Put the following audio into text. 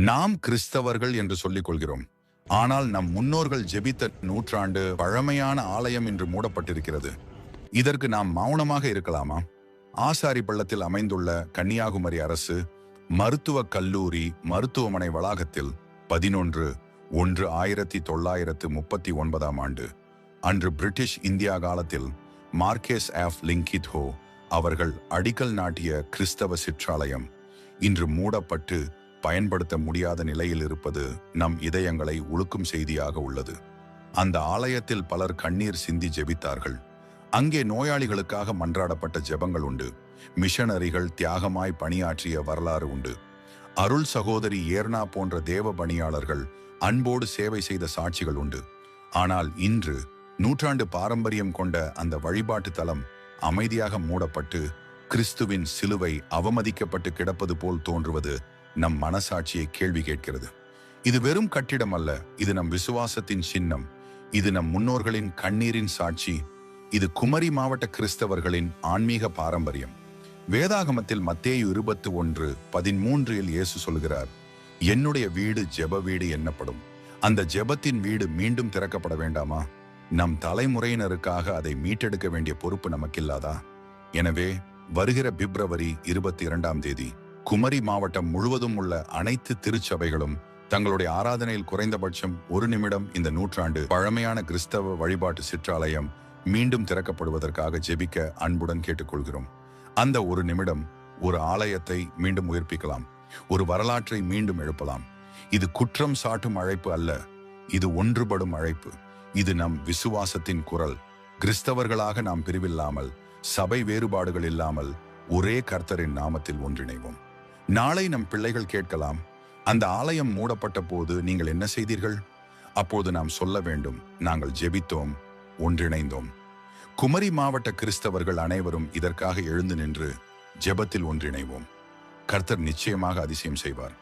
நாம் கிறிஸ்தவர்கள் என்று சொல்லிக் கொள்கிறோம் ஆனால் நம் முன்னோர்கள் ஜெபித்த நூற்றாண்டு பழமையான ஆலயம் இன்று மூடப்பட்டிருக்கிறது. இதற்கு நாம் மௌனமாக இருக்கலாமா? ஆசாரி பள்ளத்தில் அமைந்துள்ள கன்னியாகுமரி அரசு மருத்துவக் கல்லூரி மருத்துவமனை வளாகத்தில் பதினொன்று ஒன்று ஆயிரத்தி தொள்ளாயிரத்து முப்பத்தி ஒன்பதாம் ஆண்டு. அன்று பிரிட்டிஷ் இந்தியா காலத்தில் மார்க்கேஸ் ஆஃப் லிங்கித் ஹோ அவர்கள் அடிக்கல் நாட்டிய கிறிஸ்தவ சிற்றாலயம். இன்று மூடப்பட்டு பயன்படுத்த முடியாத நிலையில் இருப்பது நம் இதயங்களை உழுக்கும் செய்தியாக உள்ளது. அந்த ஆலயத்தில் பலர் கண்ணீர் சிந்தி ஜெபித்தார்கள். அங்கே நோயாளிகளுக்காக மன்றாடப்பட்ட ஜெபங்கள் உண்டு. மிஷனரிகள் தியாகமாய் பணியாற்றிய வரலாறு உண்டு. அருள் சகோதரி ஏர்னா போன்ற தேவ பணியாளர்கள் அன்போடு சேவை செய்த சாட்சிகள் உண்டு. ஆனால் இன்று நூற்றாண்டு பாரம்பரியம் கொண்ட அந்த வழிபாட்டு தலம் அமைதியாக மூடப்பட்டு கிறிஸ்துவின் சிலுவை அவமதிக்கப்பட்டு கிடப்பது போல் தோன்றுவது நம் மனசாட்சியை கேள்வி கேட்கிறது. இது வெறும் கட்டிடம் அல்ல இது நம் விசுவாசத்தின் சின்னம். இது நம் முன்னோர்களின் கண்ணீரின் சாட்சி. இது குமரி மாவட்ட கிறிஸ்தவர்களின் ஆன்மீக பாரம்பரியம். வேதாகமத்தில் மத்தேயு இருபத்து ஒன்று பதிமூன்றில் இயேசு சொல்கிறார் என்னுடைய வீடு ஜெப வீடு என்னப்படும். அந்த ஜெபத்தின் வீடு மீண்டும் திறக்கப்பட வேண்டாமா? நம் தலைமுறையினருக்காக அதை மீட்டெடுக்க வேண்டிய பொறுப்பு நமக்கில்லாதா? எனவே வருகிற பிப்ரவரி இருபத்தி இரண்டாம் தேதி குமரி மாவட்டம் முழுவதும் உள்ள அனைத்து திருச்சபைகளும் தங்களுடைய ஆராதனையில் குறைந்தபட்சம் ஒரு நிமிடம் இந்த நூற்றாண்டு பழமையான கிறிஸ்தவ வழிபாட்டு சிற்றாலயம் மீண்டும் திறக்கப்படுவதற்காக ஜெபிக்க அன்புடன் கேட்டுக்கொள்கிறோம். அந்த ஒரு நிமிடம் ஒரு ஆலயத்தை மீண்டும் உயிர்ப்பிக்கலாம். ஒரு வரலாற்றை மீண்டும் எழுப்பலாம். இது குற்றம் சாட்டும் அழைப்பு அல்ல. இது ஒன்றுபடும் அழைப்பு. இது நம் விசுவாசத்தின் குரல். கிறிஸ்தவர்களாக நாம் பிரிவில்லாமல் சபை வேறுபாடுகள் இல்லாமல் ஒரே கர்த்தரின் நாமத்தில் ஒன்றிணைவோம். நாளை நம் பிள்ளைகள் கேட்கலாம். அந்த ஆலயம் மூடப்பட்ட போது நீங்கள் என்ன செய்தீர்கள்? அப்போது நாம் சொல்ல வேண்டும் நாங்கள் ஜெபித்தோம் ஒன்றிணைந்தோம். குமரி மாவட்ட கிறிஸ்தவர்கள் அனைவரும் இதற்காக எழுந்து நின்று ஜெபத்தில் ஒன்றிணைவோம். கர்த்தர் நிச்சயமாக அதிசயம் செய்வார்.